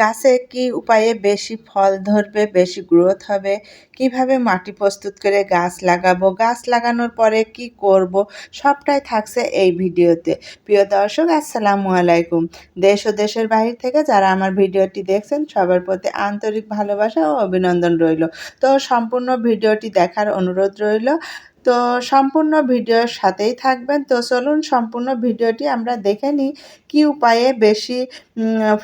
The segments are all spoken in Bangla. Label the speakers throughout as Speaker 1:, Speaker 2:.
Speaker 1: গাছে কি উপায়ে বেশি ফল ধরবে, বেশি গ্রোথ হবে? কীভাবে মাটি প্রস্তুত করে গাছ লাগাবো? গাছ লাগানোর পরে কি করব? সবটাই থাকছে এই ভিডিওতে। প্রিয় দর্শক, আসসালামু আলাইকুম। দেশ ও দেশের বাহির থেকে যারা আমার ভিডিওটি দেখছেন, সবার প্রতি আন্তরিক ভালোবাসা ও অভিনন্দন রইল। তো সম্পূর্ণ ভিডিওটি দেখার অনুরোধ রইল তো সম্পূর্ণ ভিডিওর সাথেই থাকবেন। তো চলুন সম্পূর্ণ ভিডিওটি আমরা দেখে নিই কী উপায়ে বেশি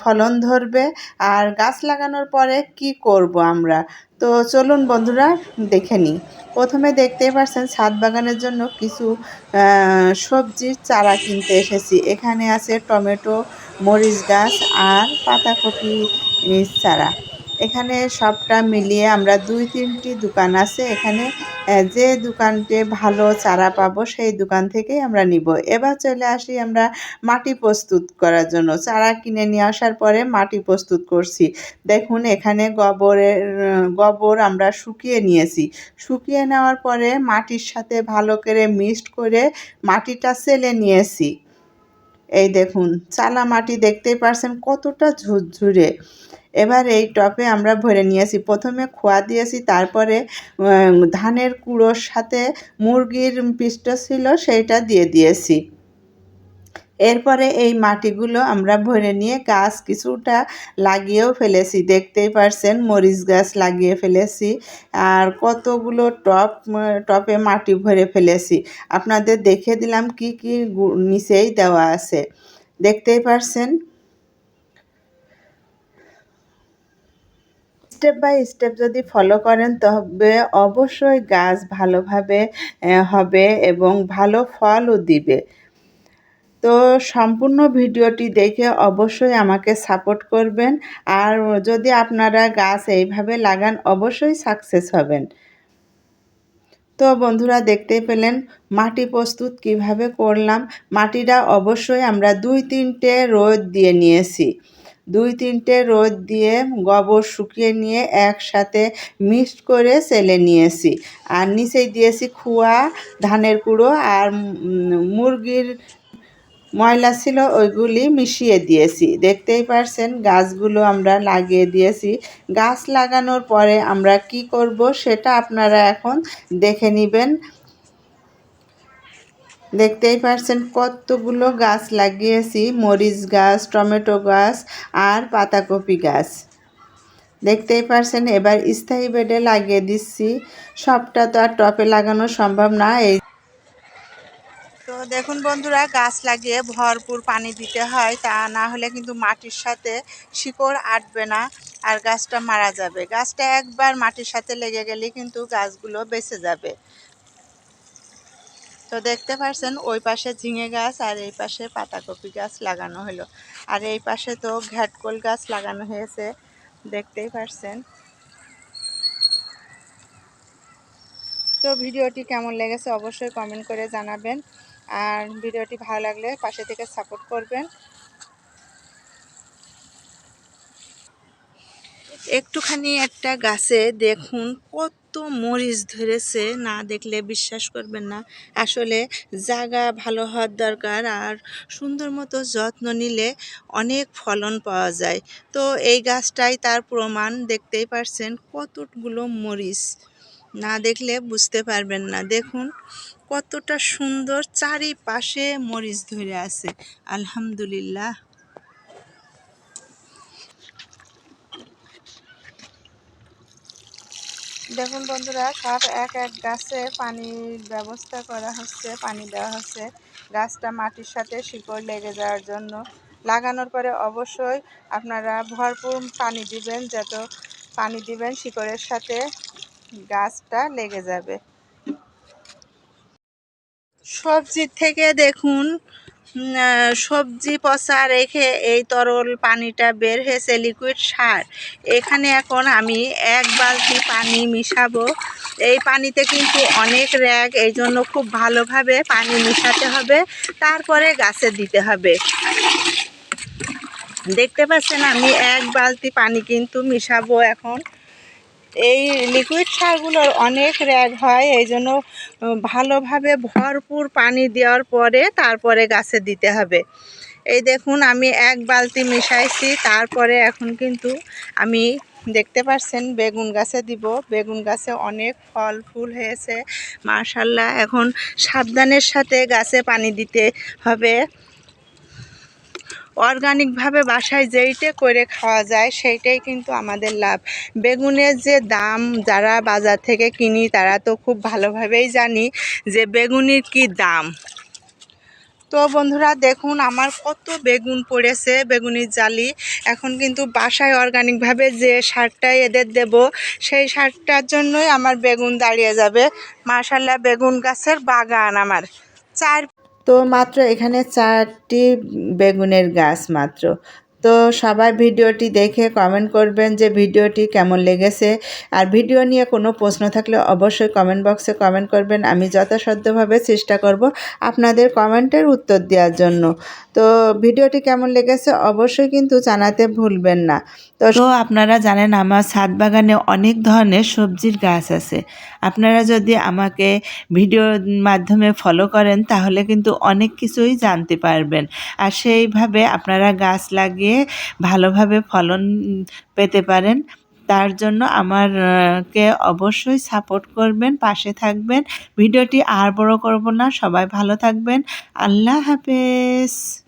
Speaker 1: ফলন ধরবে আর গাছ লাগানোর পরে কি করব আমরা। তো চলুন বন্ধুরা দেখে নিই। প্রথমে দেখতেই পাচ্ছেন ছাদ বাগানের জন্য কিছু সবজির চারা কিনতে এসেছি। এখানে আছে টমেটো, মরিচ গাছ আর পাতাকপি চারা। এখানে সবটা মিলিয়ে আমরা দুই তিনটি দোকান আছে। এখানে যে দোকানতে ভালো চারা পাবো সেই দোকান থেকেই আমরা নিব। এবার চলে আসি আমরা মাটি প্রস্তুত করার জন্য। চারা কিনে নিয়ে আসার পরে মাটি প্রস্তুত করছি। দেখুন, এখানে গোবরের, গোবর আমরা শুকিয়ে নিয়েছি। শুকিয়ে নেওয়ার পরে মাটির সাথে ভালো করে মিক্সড করে মাটিটা সেলে নিয়েছি। এই দেখুন চালা মাটি দেখতেই পারছেন কতটা ঝুরঝুরে। এবার এই টপে আমরা ভরে নিয়েছি প্রথমে খোয়া দিয়েছি তারপরে ধানের কুড়োর সাথে মুরগির পিষ্ট ছিল, সেইটা দিয়ে দিয়েছি এরপরে এই মাটিগুলো আমরা ভরে নিয়ে গাছ কিছুটা লাগিয়েও ফেলেছি। দেখতেই পারছেন, মরিচ গাছ লাগিয়ে ফেলেছি আর কতগুলো টপ টপে মাটি ভরে ফেলেছি। আপনাদের দেখে দিলাম কি কি নিচেই দেওয়া আছে। দেখতেই পারছেন? স্টেপ বাই স্টেপ যদি ফলো করেন, তবে অবশ্যই গাছ ভালোভাবে হবে এবং ভালো ফলও দিবে। তো সম্পূর্ণ ভিডিওটি দেখে অবশ্যই আমাকে সাপোর্ট করবেন। আর যদি আপনারা গাছ এইভাবে লাগান, অবশ্যই সাকসেস হবেন। তো বন্ধুরা দেখতে পেলেন মাটি প্রস্তুত কীভাবে করলাম। মাটিটা অবশ্যই আমরা দুই তিনটে রোদ দিয়ে নিয়েছি। দুই তিনটে রোদ দিয়ে গোবর শুকিয়ে নিয়ে একসাথে মিক্সড করে সেলে নিয়েছি। আর নিচেই দিয়েছি খোয়া, ধানের কুড়ো আর মুরগির ময়লা ছিল, ওইগুলি মিশিয়ে দিয়েছি। দেখতেই পারছেন, গাছগুলো আমরা লাগিয়ে দিয়েছি। গাছ লাগানোর পরে আমরা কি করব সেটা আপনারা এখন দেখে নেবেন। দেখতেই পারছেন, কতগুলো গাছ লাগিয়েছি, মরিচ গাছ, টমেটো গাছ আর পাতাকপি গাছ। দেখতেই পারছেন, এবার স্থায়ী বেডে লাগিয়ে দিচ্ছি। সবটা তো আর টপে লাগানো সম্ভব না, এই তো দেখুন বন্ধুরা, গাছ লাগিয়ে ভরপুর পানি দিতে হয়, তা না হলে কিন্তু মাটির সাথে শিকড় আটবে না আর গাছটা মারা যাবে। গাছটা একবার মাটির সাথে লেগে গেলে কিন্তু গাছগুলো বেঁচে যাবে। তো দেখতে পাচ্ছেন ওই পাশে ঝিঙে গাছ আর এই পাশে পাতাকপি গাছ লাগানো হলো। আর এই পাশে তো ঘ্যাটকোল গাছ লাগানো হয়েছে, দেখতেই পারছেন। তো ভিডিওটি কেমন লেগেছে অবশ্যই কমেন্ট করে জানাবেন। আর ভিডিওটি ভালো লাগলে পাশে থেকে সাপোর্ট করবেন। একটুখানি একটা গাছে দেখুন, কত মরিচ ধরেছে, না দেখলে বিশ্বাস করবেন না। আসলে জায়গা ভালো হওয়ার দরকার আর সুন্দর মতো যত্ন নিলে অনেক ফলন পাওয়া যায়। তো এই গাছটাই তার প্রমাণ, দেখতেই পারছেন কতগুলো মরিচ। না দেখলে বুঝতে পারবেন না। দেখুন কতটা সুন্দর চারিপাশে মরিচ ধরে আছে। আলহামদুলিল্লাহ। দেখুন বন্ধুরা, সব এক এক গাছে পানির ব্যবস্থা করা হচ্ছে, পানি দেওয়া হচ্ছে। গাছটা মাটির সাথে শিকড় লেগে যাওয়ার জন্য। লাগানোর পরে অবশ্যই আপনারা ভরপুর পানি দিবেন, যত পানি দিবেন, শিকড়ের সাথে গাছটা লেগে যাবে। সবজির থেকে দেখুন সবজি পচা রেখে এই তরল পানিটা বের হয়েছে লিকুইড সার। এখানে এখন আমি এক বালতি পানি মিশাবো। এই পানিতে কিন্তু অনেক র্যাগ এই জন্য খুব ভালোভাবে পানি মিশাতে হবে। তারপরে গাছে দিতে হবে। দেখতে পাচ্ছেন আমি এক বালতি পানি কিন্তু মিশাবো এখন। এই লিকুইড সারগুলোর অনেক র্যাগ হয়, এই জন্য ভালোভাবে ভরপুর পানি দেওয়ার পরে তারপরে গাছে দিতে হবে। এই দেখুন, আমি এক বালতি মিশাইছি, তারপরে এখন কিন্তু আমি দেখতে পাচ্ছেন, বেগুন গাছে দিব। বেগুন গাছে অনেক ফল, ফুল হয়েছে। মার্শাল্লাহ এখন সাবধানের সাথে গাছে পানি দিতে হবে। অর্গানিকভাবে বাসায় যেইটা করে খাওয়া যায়, সেইটাই কিন্তু আমাদের লাভ। বেগুনের যে দাম যারা বাজার থেকে কিনি, তারা তো খুব ভালোভাবেই জানি যে বেগুনের কি দাম। তো বন্ধুরা, দেখুন আমার কত বেগুন পড়েছে, বেগুনির জালি। এখন কিন্তু বাসায় অর্গানিকভাবে যে সারটা এদের দেব, সেই সারটার জন্যই আমার বেগুন দাঁড়িয়ে যাবে। মার্শাল্লাহ বেগুন গাছের বাগান আমার। চার তো মাত্র এখানে চারটি বেগুনের গাছ মাত্র। তো সবাই ভিডিওটি দেখে কমেন্ট করবেন যে ভিডিওটি কেমন লেগেছে। আর ভিডিও নিয়ে কোনো প্রশ্ন থাকলে অবশ্যই কমেন্ট বক্সে কমেন্ট করবেন। আমি যথাসাধ্যভাবে চেষ্টা করব আপনাদের কমেন্টের উত্তর দেওয়ার জন্য। তো ভিডিওটি কেমন লেগেছে অবশ্যই কিন্তু জানাতে ভুলবেন না। তো তো আপনারা জানেন আমার ছাদ বাগানে অনেক ধরনের সবজির গাছ আছে। আপনারা যদি আমাকে ভিডিওর মাধ্যমে ফলো করেন তাহলে কিন্তু অনেক কিছুই জানতে পারবেন। আর সেইভাবে আপনারা গাছ লাগিয়ে ভালোভাবে ফলন পেতে পারেন। তার জন্য আমার কে অবশ্যই সাপোর্ট করবেন পাশে থাকবেন। ভিডিওটি আর বড় করব না সবাই ভালো থাকবেন। আল্লাহ হাফেজ।